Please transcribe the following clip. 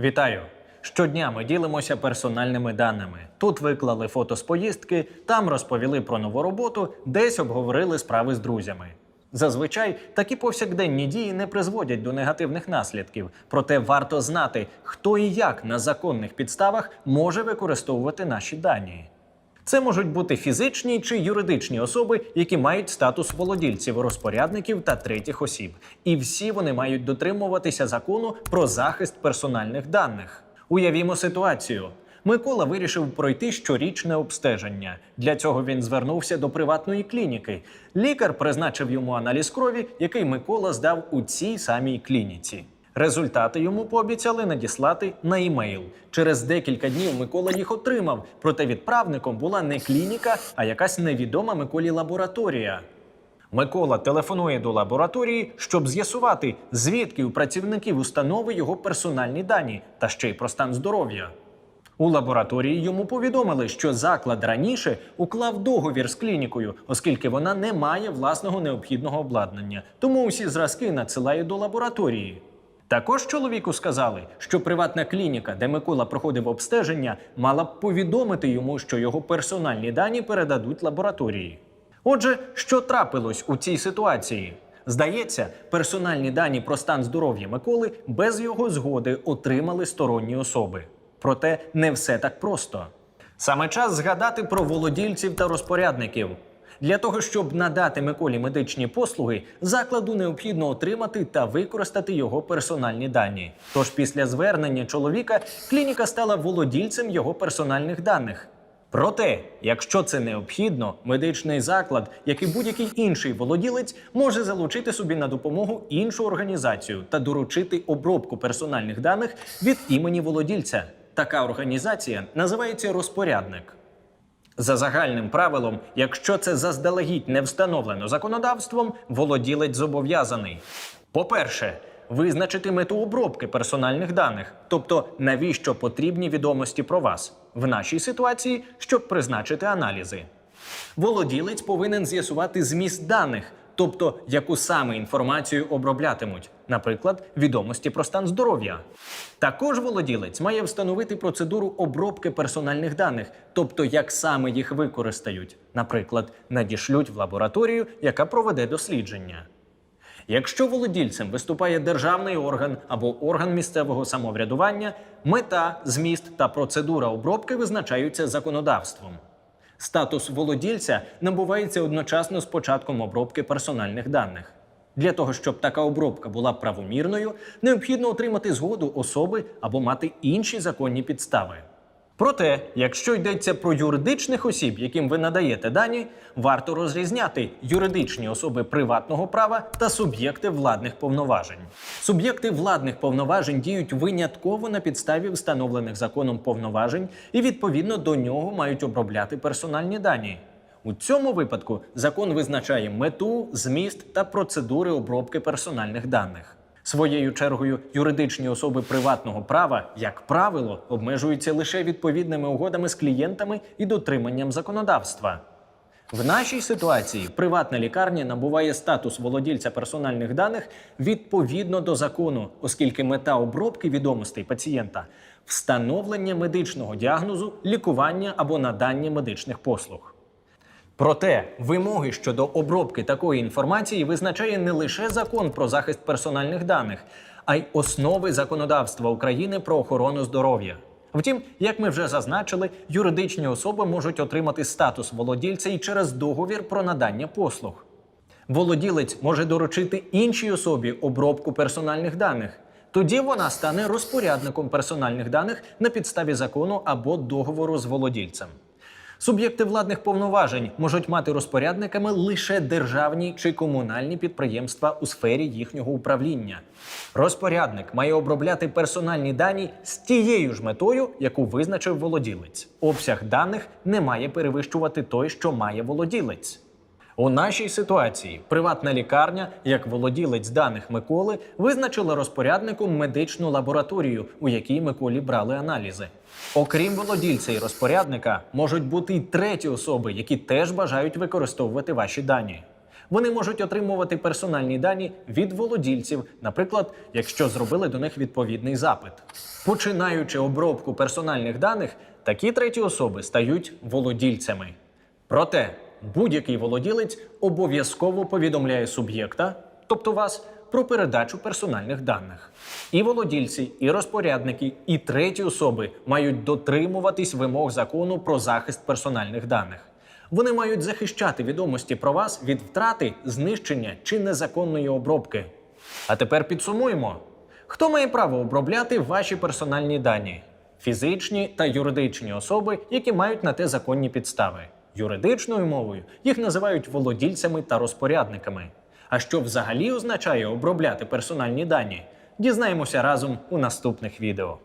Вітаю! Щодня ми ділимося персональними даними. Тут виклали фото з поїздки, там розповіли про нову роботу, десь обговорили справи з друзями. Зазвичай такі повсякденні дії не призводять до негативних наслідків, проте варто знати, хто і як на законних підставах може використовувати наші дані. Це можуть бути фізичні чи юридичні особи, які мають статус володільців, розпорядників та третіх осіб. І всі вони мають дотримуватися закону про захист персональних даних. Уявімо ситуацію. Микола вирішив пройти щорічне обстеження. Для цього він звернувся до приватної клініки. Лікар призначив йому аналіз крові, який Микола здав у цій самій клініці. Результати йому пообіцяли надіслати на імейл. Через декілька днів Микола їх отримав. Проте відправником була не клініка, а якась невідома Миколі лабораторія. Микола телефонує до лабораторії, щоб з'ясувати, звідки у працівників установи його персональні дані та ще й про стан здоров'я. У лабораторії йому повідомили, що заклад раніше уклав договір з клінікою, оскільки вона не має власного необхідного обладнання, тому усі зразки надсилає до лабораторії. Також чоловіку сказали, що приватна клініка, де Микола проходив обстеження, мала б повідомити йому, що його персональні дані передадуть лабораторії. Отже, що трапилось у цій ситуації? Здається, персональні дані про стан здоров'я Миколи без його згоди отримали сторонні особи. Проте не все так просто. Саме час згадати про володільців та розпорядників. Для того, щоб надати Миколі медичні послуги, закладу необхідно отримати та використати його персональні дані. Тож після звернення чоловіка клініка стала володільцем його персональних даних. Проте, якщо це необхідно, медичний заклад, як і будь-який інший володілець, може залучити собі на допомогу іншу організацію та доручити обробку персональних даних від імені володільця. Така організація називається розпорядник. За загальним правилом, якщо це заздалегідь не встановлено законодавством, володілець зобов'язаний. По-перше, визначити мету обробки персональних даних, тобто навіщо потрібні відомості про вас в нашій ситуації, щоб призначити аналізи. Володілець повинен з'ясувати зміст даних, тобто яку саме інформацію оброблятимуть, наприклад, відомості про стан здоров'я. Також володілець має встановити процедуру обробки персональних даних, тобто як саме їх використають, наприклад, надішлють в лабораторію, яка проведе дослідження. Якщо володільцем виступає державний орган або орган місцевого самоврядування, мета, зміст та процедура обробки визначаються законодавством. Статус володільця набувається одночасно з початком обробки персональних даних. Для того, щоб така обробка була правомірною, необхідно отримати згоду особи або мати інші законні підстави. Проте, якщо йдеться про юридичних осіб, яким ви надаєте дані, варто розрізняти юридичні особи приватного права та суб'єкти владних повноважень. Суб'єкти владних повноважень діють винятково на підставі встановлених законом повноважень і відповідно до нього мають обробляти персональні дані. У цьому випадку закон визначає мету, зміст та процедури обробки персональних даних. Своєю чергою, юридичні особи приватного права, як правило, обмежуються лише відповідними угодами з клієнтами і дотриманням законодавства. В нашій ситуації приватна лікарня набуває статус володільця персональних даних відповідно до закону, оскільки мета обробки відомостей пацієнта встановлення медичного діагнозу, лікування або надання медичних послуг. Проте вимоги щодо обробки такої інформації визначає не лише закон про захист персональних даних, а й основи законодавства України про охорону здоров'я. Втім, як ми вже зазначили, юридичні особи можуть отримати статус володільця і через договір про надання послуг. Володілець може доручити іншій особі обробку персональних даних. Тоді вона стане розпорядником персональних даних на підставі закону або договору з володільцем. Суб'єкти владних повноважень можуть мати розпорядниками лише державні чи комунальні підприємства у сфері їхнього управління. Розпорядник має обробляти персональні дані з тією ж метою, яку визначив володілець. Обсяг даних не має перевищувати той, що має володілець. У нашій ситуації приватна лікарня, як володілець даних Миколи, визначила розпорядником медичну лабораторію, у якій Миколі брали аналізи. Окрім володільця і розпорядника, можуть бути й треті особи, які теж бажають використовувати ваші дані. Вони можуть отримувати персональні дані від володільців, наприклад, якщо зробили до них відповідний запит. Починаючи обробку персональних даних, такі треті особи стають володільцями. Проте будь-який володілець обов'язково повідомляє суб'єкта, тобто вас, про передачу персональних даних. І володільці, і розпорядники, і треті особи мають дотримуватись вимог закону про захист персональних даних. Вони мають захищати відомості про вас від втрати, знищення чи незаконної обробки. А тепер підсумуємо: хто має право обробляти ваші персональні дані? Фізичні та юридичні особи, які мають на те законні підстави. Юридичною мовою їх називають володільцями та розпорядниками. А що взагалі означає обробляти персональні дані? Дізнаємося разом у наступних відео.